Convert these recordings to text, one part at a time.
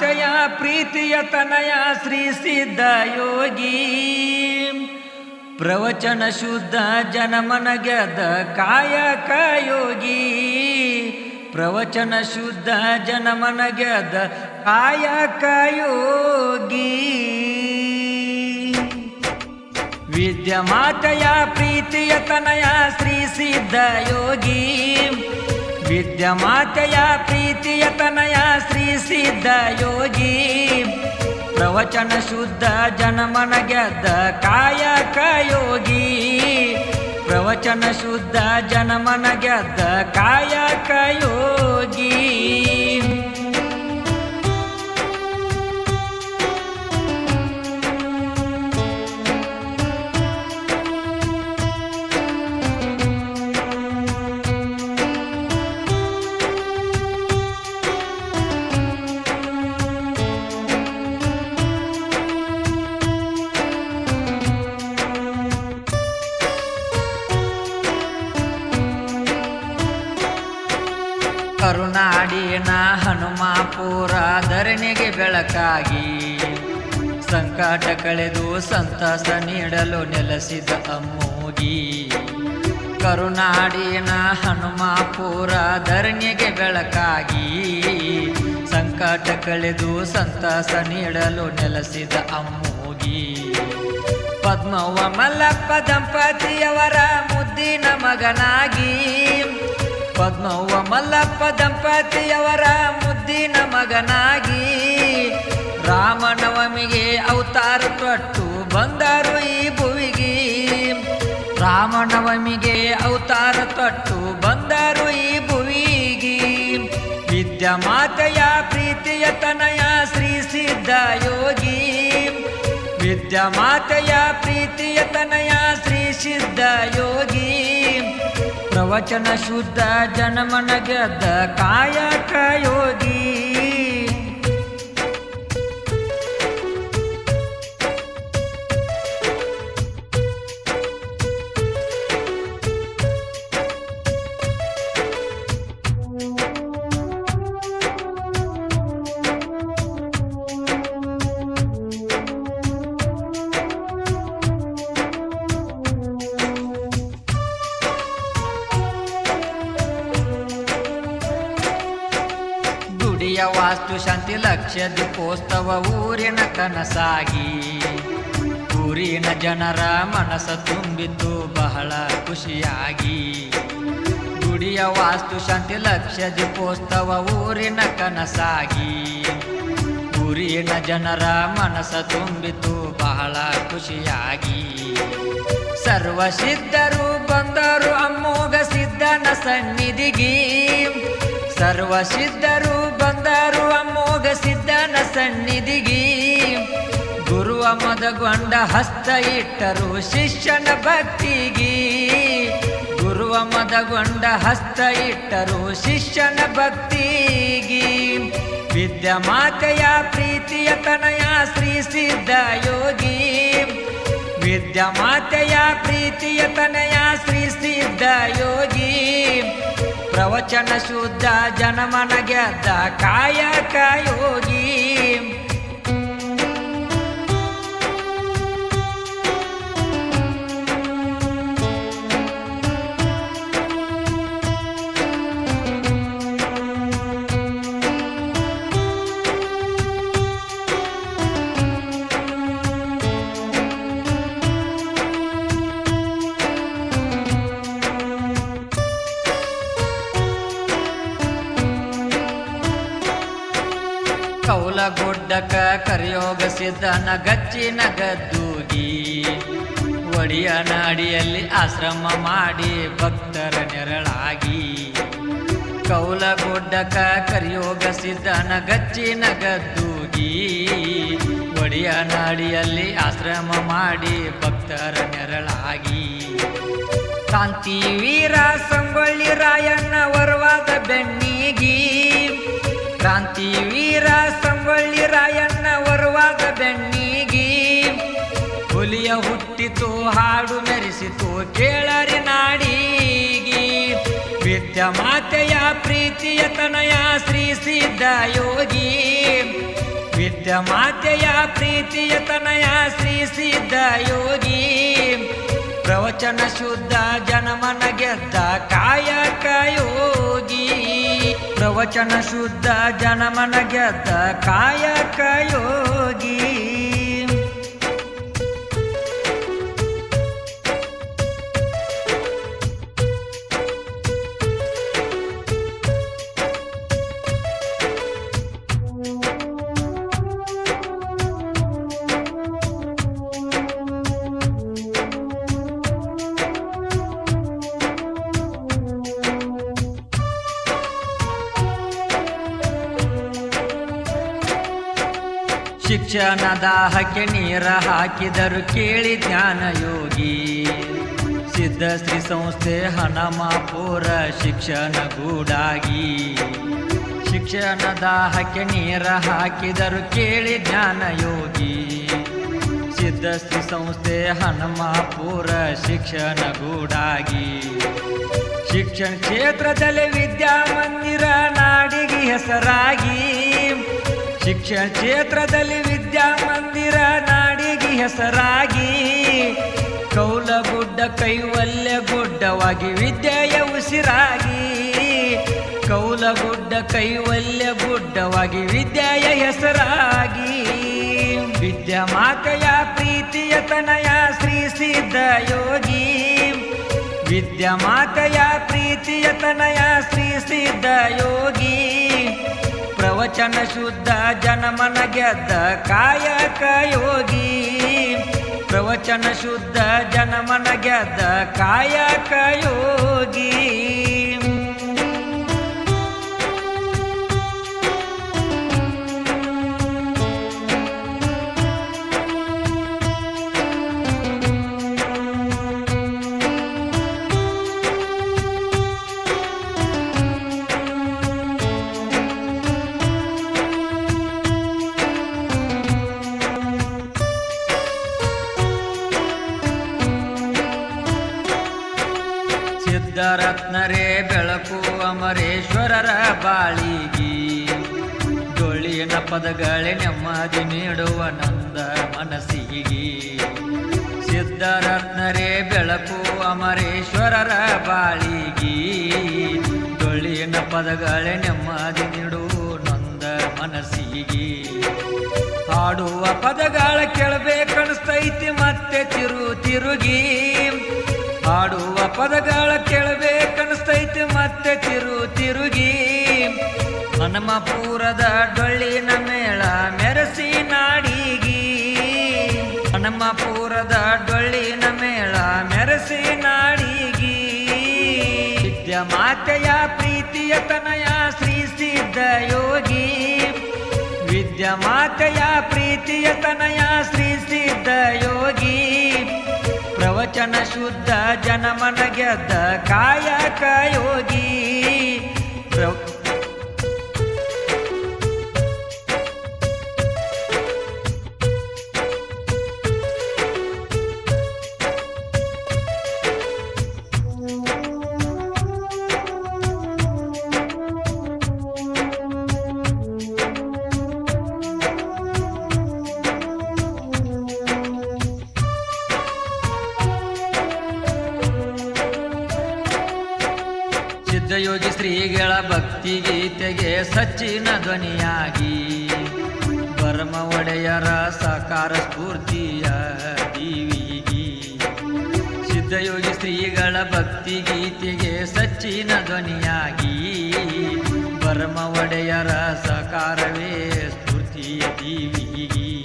ವಿದ್ಯಮಾತೆಯ ಪ್ರೀತಿಯ ತನಯ ಶ್ರೀ ಸಿದ್ಧ ಯೋಗಿ. ಪ್ರವಚನ ಶುದ್ಧ ಜನಮನ ಗೆದ್ದ ಕಾಯಕ ಯೋಗಿ. ಪ್ರವಚನ ಶುದ್ಧ ಜನಮನ ಗೆದ್ದ ಕಾಯಕ ಯೋಗಿ. ವಿದ್ಯಮಾತೆಯ ಪ್ರೀತಿಯ ತನಯ ಶ್ರೀ ಸಿದ್ಧ ಯೋಗಿ. ವಿದ್ಯಮಾತೆಯ ಪ್ರೀತಿಯ ತನಯ ಶ್ರೀ ಸಿದ್ಧ ಯೋಗಿ. ಪ್ರವಚನ ಶುದ್ಧ ಜನಮನ ಗೆದ್ದ ಕಾಯಕ ಯೋಗಿ. ಪ್ರವಚನ ಶುದ್ಧ ಜನಮನ ಗೆದ್ದ ಕಾಯಕ ಯೋಗಿ. ಕರುನಾಡಿನ ಹನುಮಾಪುರ ಧರಣಿಗೆ ಬೆಳಕಾಗಿ ಸಂಕಟ ಕಳೆದು ಸಂತಸ ನೀಡಲು ನೆಲೆಸಿದ ಅಮ್ಮೂಗಿ. ಕರುನಾಡಿನ ಹನುಮಾಪುರ ಧರಣಿಗೆ ಬೆಳಕಾಗಿ ಸಂಕಟ ಕಳೆದು ಸಂತಸ ನೀಡಲು ನೆಲೆಸಿದ ಅಮ್ಮೂಗಿ. ಪದ್ಮವ ಮಲ್ಲಪ್ಪ ದಂಪತಿಯವರ ಮುದ್ದಿನ ಮಗನಾಗಿ ಪದ್ಮವ್ವ ಮಲ್ಲಪ್ಪ ದಂಪತಿಯವರ ಮುದ್ದಿನ ಮಗನಾಗಿ ರಾಮನವಮಿಗೆ ಅವತಾರ ತೊಟ್ಟು ಬಂದರು ಈ ಭುವಿಗೆ. ರಾಮನವಮಿಗೆ ಅವತಾರ ತೊಟ್ಟು ಬಂದರು ಈ ಭುವಿಗೆ. ವಿದ್ಯಮಾತೆಯ ಪ್ರೀತಿಯ ತನಯ ಶ್ರೀ ಸಿದ್ಧ ಯೋಗಿ. ವಿದ್ಯಮಾತೆಯ ಪ್ರೀತಿಯ ತನಯ ಶ್ರೀ ಸಿದ್ಧ ಯೋಗಿ. ಪ್ರವಚನ ಶುದ್ಧ ಜನಮನ ಗೆದ್ದ ಕಾಯಕ ಯೋಗಿ. ವಾಸ್ತು ಶಾಂತಿ ಲಕ್ಷ್ಯ ದೀಪೋತ್ಸವ ಊರಿನ ಕನಸಾಗಿ. ಊರಿನ ಜನರ ಮನಸ ತುಂಬಿತು ಬಹಳ ಖುಷಿಯಾಗಿ. ಗುಡಿಯ ವಾಸ್ತು ಶಾಂತಿ ಲಕ್ಷ್ಯ ದೀಪೋತ್ಸವ ಊರಿನ ಕನಸಾಗಿ. ಊರಿನ ಜನರ ಮನಸ ತುಂಬಿತು ಬಹಳ ಖುಷಿಯಾಗಿ. ಸರ್ವ ಸಿದ್ಧರು ಬಂದರು ಅಮ್ಮೋಗ ಸಿದ್ಧನ ಸನ್ನಿಧಿಗೆ. ಸರ್ವ ಸಿದ್ಧರು ಬಂದರು ಅಮೋಘ ಸಿದ್ಧನ ಸನ್ನಿಧಿಗಿ. ಗುರುವ ಮದಗೊಂಡ ಹಸ್ತ ಇಟ್ಟರು ಶಿಷ್ಯನ ಭಕ್ತಿಗಿ. ಗುರುವ ಮದಗೊಂಡ ಹಸ್ತ ಇಟ್ಟರು ಶಿಷ್ಯನ ಭಕ್ತಿಗಿ. ವಿದ್ಯಮಾತೆಯ ಪ್ರೀತಿಯ ತನಯ ಶ್ರೀ ಸಿದ್ಧ ಯೋಗಿ. ವಿದ್ಯಮಾತೆಯ ಪ್ರೀತಿಯ ತನಯ ಶ್ರೀ ಸಿದ್ಧ ಯೋಗಿ. ಪ್ರವಚನ ಶುದ್ಧ ಜನಮನ ಗೆದ್ದ ಕಾಯಕ ಯೋಗಿ ಕೌಲಗುಡ್ಡಕ ಕರಿಯೋಗ ಸಿದ್ಧನ ಗಚ್ಚಿನ ಗದ್ದೂಗಿ ಒಡಿಯ ನಾಡಿಯಲ್ಲಿ ಆಶ್ರಮ ಮಾಡಿ ಭಕ್ತರ ನೆರಳಾಗಿ. ಕೌಲಗುಡ್ಡಕ ಕರಿಯೋಗ ಸಿದ್ಧನ ಗಚ್ಚಿನ ಗದ್ದೂಗಿ ಒಡಿಯ ನಾಡಿಯಲ್ಲಿ ಆಶ್ರಮ ಮಾಡಿ ಭಕ್ತರ ನೆರಳಾಗಿ. ಕಾಂತಿ ವೀರ ಸಂಗೊಳ್ಳಿ ರಾಯಣ್ಣ ವರವಾದ ಬೆನ್ನಿಗಿ ಕ್ರಾಂತಿ ವೀರ ಸಂಗೊಳ್ಳಿ ರಾಯಣ್ಣ ಬರುವಾಗ ಬೆಣ್ಣಿಗಿ. ಹುಲಿಯ ಹುಟ್ಟಿತು, ಹಾಡು ಮೆರೆಸಿತು, ಕೇಳರಿ ನಾಡಿಗಿ. ವಿದ್ಯಮಾತೆಯ ಪ್ರೀತಿಯ ತನಯ ಶ್ರೀ ಸಿದ್ಧ ಯೋಗಿ. ವಿದ್ಯಮಾತೆಯ ಪ್ರೀತಿಯ ತನಯ ಶ್ರೀ ಸಿದ್ಧ ಯೋಗಿ. ಪ್ರವಚನ ಶುದ್ಧ ಜನಮನ ಪ್ರವಚನ ಶುದ್ಧ ಜನಮನ ಗೆದ್ದ ಕಾಯಕ ಯೋಗಿ. ಶಿಕ್ಷಣದ ಹಕ್ಕೆ ನೀರ ಹಾಕಿದರು ಕೇಳಿ ಜ್ಞಾನ ಯೋಗಿ. ಸಿದ್ಧ ಶ್ರೀ ಸಂಸ್ಥೆ ಹನಮಾಪುರ ಶಿಕ್ಷಣ ಗೂಡಾಗಿ. ಶಿಕ್ಷಣದ ಹಕ್ಕೆ ನೀರ ಹಾಕಿದರು ಕೇಳಿ ಜ್ಞಾನ ಯೋಗಿ. ಸಿದ್ಧ ಶ್ರೀ ಸಂಸ್ಥೆ ಹನುಮಾಪುರ ಶಿಕ್ಷಣ ಗೂಡಾಗಿ. ಶಿಕ್ಷಣ ಕ್ಷೇತ್ರದಲ್ಲಿ ವಿದ್ಯಾಮಂದಿರ ನಾಡಿಗೆ ಹೆಸರಾಗಿ. ಶಿಕ್ಷಣ ಕ್ಷೇತ್ರದಲ್ಲಿ ವಿದ್ಯಾ ಮಂದಿರ ನಾಡಿಗೆ ಹೆಸರಾಗಿ ಕೌಲಗುಡ್ಡ ಕೈವಲ್ಯ ಗುಡ್ಡವಾಗಿ ವಿದ್ಯೆಯ ಉಸಿರಾಗಿ ಕೌಲಗುಡ್ಡ ಕೈವಲ್ಯ ಗುಡ್ಡವಾಗಿ ವಿದ್ಯೆಯ ಹೆಸರಾಗಿ ವಿದ್ಯಾಮಾತೆಯ ಪ್ರೀತಿಯ ತನಯ ಶ್ರೀ ಸಿದ್ಧ ಯೋಗಿ ವಿದ್ಯಾಮಾತೆಯ ಪ್ರೀತಿಯ ತನಯ ಶ್ರೀ ಸಿದ್ಧ ಯೋಗಿ ಪ್ರವಚನ ಶುದ್ಧ ಜನಮನ ಗೆದ್ದ ಕಾಯಕ ಯೋಗಿ. ಪ್ರವಚನ ಶುದ್ಧ ಜನಮನ ಗೆದ್ದ ಕಾಯಕ ಯೋಗಿ. ಸಿದ್ಧರತ್ನರೇ ಬೆಳಕು ಅಮರೇಶ್ವರರ ಬಾಳಿಗಿ. ಡೊಳ್ಳಿನ ಪದಗಳೇ ನೆಮ್ಮದಿ ನೀಡುವ ನಂದ ಮನಸ್ಸಿಗಿ. ಸಿದ್ಧರತ್ನರೇ ಬೆಳಕು ಅಮರೇಶ್ವರರ ಬಾಳಿಗಿ. ಡೊಳ್ಳಿನ ಪದಗಳೇ ನೆಮ್ಮದಿ ನೀಡು ನಂದ ಮನಸ್ಸಿಗಿ. ಹಾಡುವ ಪದಗಳ ಕೇಳಬೇಕನ್ನಿಸ್ತೈತಿ ಮತ್ತೆ ತಿರು ತಿರುಗಿ. ಹಾಡುವ ಪದಗಳ ಕೇಳಬೇಕನ್ನಿಸ್ತೈತೆ ಮತ್ತೆ ತಿರು ತಿರುಗಿ. ಹನುಮಪುರದ ಡೊಳ್ಳಿನ ಮೇಳ ಮೆರಸಿ ನಾಡಿಗಿ. ಹನುಮಪುರದ ಡೊಳ್ಳಿನ ಮೇಳ ಮೆರಸಿ ನಾಡಿಗಿ. ವಿದ್ಯಮಾತೆಯ ಪ್ರೀತಿಯ ತನಯ ಶ್ರೀ ಸಿದ್ಧ ಯೋಗಿ. ವಿದ್ಯಮಾತೆಯ ಪ್ರೀತಿಯ ತನಯ ಶ್ರೀ ಸಿದ್ಧ ಯೋಗಿ. ಪ್ರವಚನ ಶುದ್ಧ ಜನಮನ ಗೆದ್ದ ಕಾಯಕ ಯೋಗಿ. ಶ್ರೀಗಳ ಭಕ್ತಿ ಗೀತೆಗೆ ಸಚ್ಚಿನ ಧ್ವನಿಯಾಗಿ ಬರ್ಮ ಒಡೆಯರ ಸಾಕಾರ ಸ್ಫೂರ್ತಿಯ ದೀವಿಗಿ. ಸಿದ್ಧಯೋಗಿ ಶ್ರೀಗಳ ಭಕ್ತಿ ಗೀತೆಗೆ ಸಚ್ಚಿನ ಧ್ವನಿಯಾಗಿ ಬರ್ಮ ಒಡೆಯರ ಸಾಕಾರವೇ ಸ್ಫೂರ್ತಿಯ ದೀವಿಗಿ.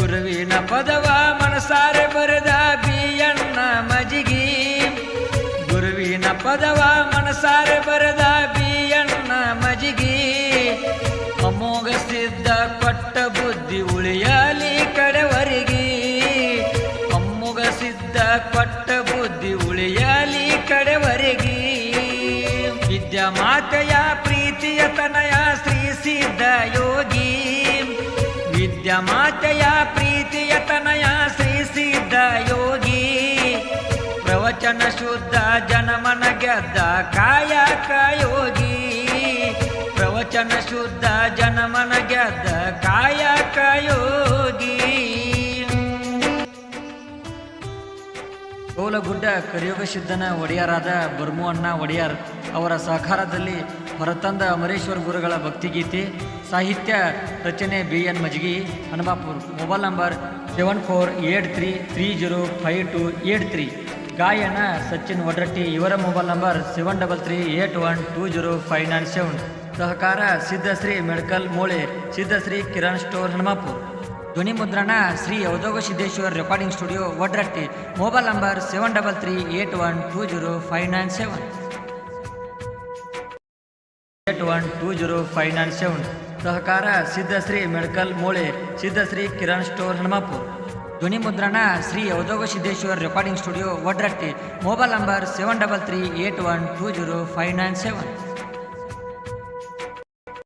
ಗುರುವಿನ ಪದವ ಮನಸಾರೆ ಬರೆದ ಬಿಯಣ್ಣ ಮಜಿಗಿ. ಗುರುವಿನ ಪದವ ಮನಸಾರೆ ಬರೆದ ಬಿಯಣ್ಣ ಮಜಿಗಿ. ಅಮೋಘ ಸಿದ್ಧ ಕೊಟ್ಟ ಬುದ್ಧಿ ಉಳಿಯಲಿ ಕಡೆವರಿಗಿ. ಅಮ್ಮುಗ ಸಿದ್ಧ ಕೊಟ್ಟ ಬುದ್ಧಿ ಉಳಿಯಲಿ ಕಡೆವರಿಗಿ. ವಿದ್ಯಾ ಮಾತೆಯ ಪ್ರೀತಿಯ ತನಯ ಶ್ರೀ ಸಿದ್ಧ ಯೋಗಿ. ವಿದ್ಯಾ ಪ್ರವಚನ ಶುದ್ಧ ಜನಮನ ಗೆದ್ದ ಕಾಯಕ ಯೋಗಿ. ಪ್ರವಚನ ಶುದ್ಧ ಜನಮನ ಗೆದ್ದ ಕಾಯಕ ಯೋಗಿ. ಕೋಲಗುಡ್ಡ ಕರಿಯೋಗ ಸಿದ್ಧನ ಒಡೆಯರಾದ ಬರ್ಮು ಅಣ್ಣ ಒಡೆಯರ್ ಅವರ ಸಹಕಾರದಲ್ಲಿ ಹೊರತಂದ ಅಮರೇಶ್ವರ ಗುರುಗಳ ಭಕ್ತಿಗೀತೆ, ಸಾಹಿತ್ಯ ರಚನೆ B N Majgi, Hanumapur, mobile number seven four eight three three zero five two eight three. ಗಾಯನ, ಸಚಿನ್ ಒಡ್ರಟ್ಟಿ, ಇವರ mobile number seven double three eight one two zero five nine seven ಸಹಕಾರ, ಸಿದ್ಧಶ್ರೀ ಮೆಡಿಕಲ್ ಮೂಳೆ, ಸಿದ್ಧಶ್ರೀ ಕಿರಣ್ ಸ್ಟೋರ್ ಹನುಮಾಪುರ್. ಧ್ವನಿ ಮುದ್ರಣ, Shri Yavadoga Siddeshwar recording studio Odratti. Mobile number seven double three eight one two zero five nine seven eight one two zero five nine seven ಸಹಕಾರ, Siddhashri medical ಮೂಳೆ, Siddhashree Kiran store Hanumapur. ಧ್ವನಿ ಮುದ್ರಣ Shri Yavadoga Siddeshwar recording studio Vadratti. Mobile number seven double three eight one two zero five nine seven